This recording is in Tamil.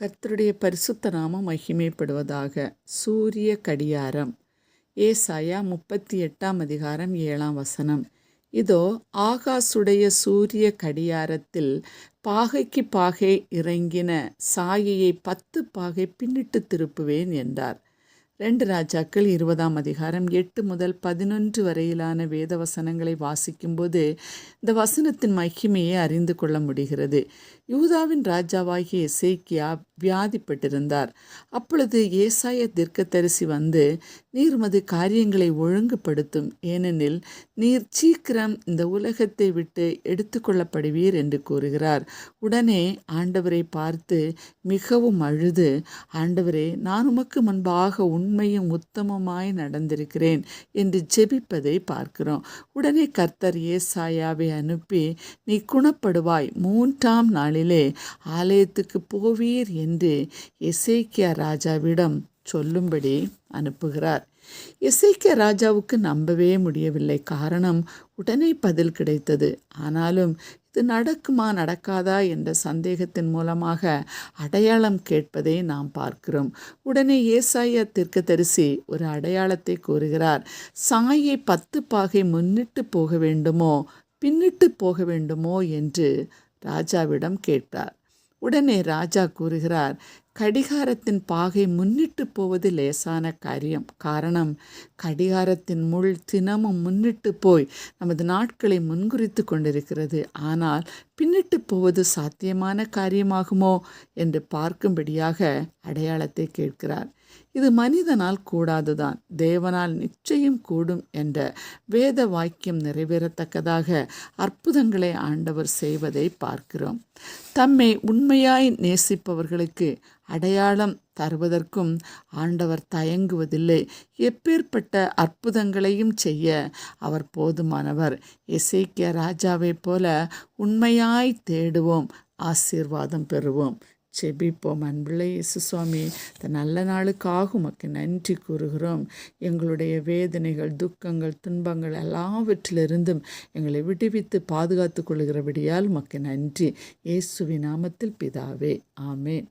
கர்த்தருடைய பரிசுத்த நாமம் மகிமைப்படுவதாக சூரிய கடியாரம். ஏசாயா முப்பத்தி எட்டாம் அதிகாரம் ஏழாம் வசனம். இதோ ஆகாசுடைய சூரிய கடியாரத்தில் பாகைக்கு பாகை இறங்கின சாயையை பத்து பாகை பின்னிட்டு திருப்புவேன் என்றார். ரெண்டு ராஜாக்கள் இருபதாம் அதிகாரம் எட்டு முதல் பதினொன்று வரையிலான வேத வசனங்களை வாசிக்கும்போது இந்த வசனத்தின் மகிமையை அறிந்து கொள்ள முடிகிறது. யூதாவின் ராஜாவாகிய எசேக்கியா வியாதிப்பட்டிருந்தார். அப்பொழுது ஏசாய தீர்க்கதரிசி வந்து நீர் மது காரியங்களை ஒழுங்குபடுத்தும். ஏனெனில் நீர் சீக்கிரம் இந்த உலகத்தை விட்டு எடுத்துக்கொள்ளப்படுவீர் என்று கூறுகிறார். உடனே ஆண்டவரை பார்த்து மிகவும் அழுது ஆண்டவரே நான் உமக்கு முன்பாக உண்மையும் உத்தமமாய் நடந்திருக்கிறேன் என்று ஜெபிப்பதை பார்க்கிறோம். உடனே கர்த்தர் ஏசாயாவை அனுப்பி நீ குணப்படுவாய். மூன்றாம் நாளிலே ஆலயத்துக்கு போவீர் என்று எசேக்கியா ராஜாவிடம் சொல்லும்படி அனுப்புகிறார். இசைக்க ராஜாவுக்கு நம்பவே முடியவில்லை. காரணம் உடனே பதில் கிடைத்தது. ஆனாலும் இது நடக்குமா நடக்காதா என்ற சந்தேகத்தின் மூலமாக அடையாளம் கேட்பதை நாம் பார்க்கிறோம். உடனே ஏசாயா தரிசி ஒரு அடையாளத்தை கூறுகிறார். சாயை பத்து பாகை முன்னிட்டு போக வேண்டுமோ பின்னிட்டு போக வேண்டுமோ என்று ராஜாவிடம் கேட்டார். உடனே ராஜா கூறுகிறார் கடிகாரத்தின் பாகை முன்னிட்டு போவது லேசான காரியம். காரணம் கடிகாரத்தின் முள் தினமும் முன்னிட்டு போய் நமது நாட்களை முன்குறித்து கொண்டிருக்கிறது. ஆனால் பின்னிட்டு போவது சாத்தியமான காரியமாகுமோ? என்று பார்க்கும்படியாக அடையாளத்தை கேட்கிறார். இது மனிதனால் கூடாதுதான் தேவனால் நிச்சயம் கூடும் என்ற வேத வாக்கியம் நிறைவேறத்தக்கதாக அற்புதங்களை ஆண்டவர் செய்வதை பார்க்கிறோம். தம்மை உண்மையாய் நேசிப்பவர்களுக்கு அடையாளம் தருவதற்கும் ஆண்டவர் தயங்குவதில்லை. எப்பேற்பட்ட அற்புதங்களையும் செய்ய அவர் போதுமானவர். இசைக்கிய ராஜாவைப் போல உண்மையாய் தேடுவோம் ஆசீர்வாதம் பெறுவோம். செபிப்போம். அன்பிள்ளை இயேசு சுவாமி இந்த நல்ல நாளுக்காக உமக்கு நன்றி கூறுகிறோம். எங்களுடைய வேதனைகள் துக்கங்கள் துன்பங்கள் எல்லாவற்றிலிருந்தும் எங்களை விடுவித்து பாதுகாத்து கொள்கிறபடியால் உமக்கு நன்றி. இயேசுவி நாமத்தில் பிதாவே. ஆமேன்.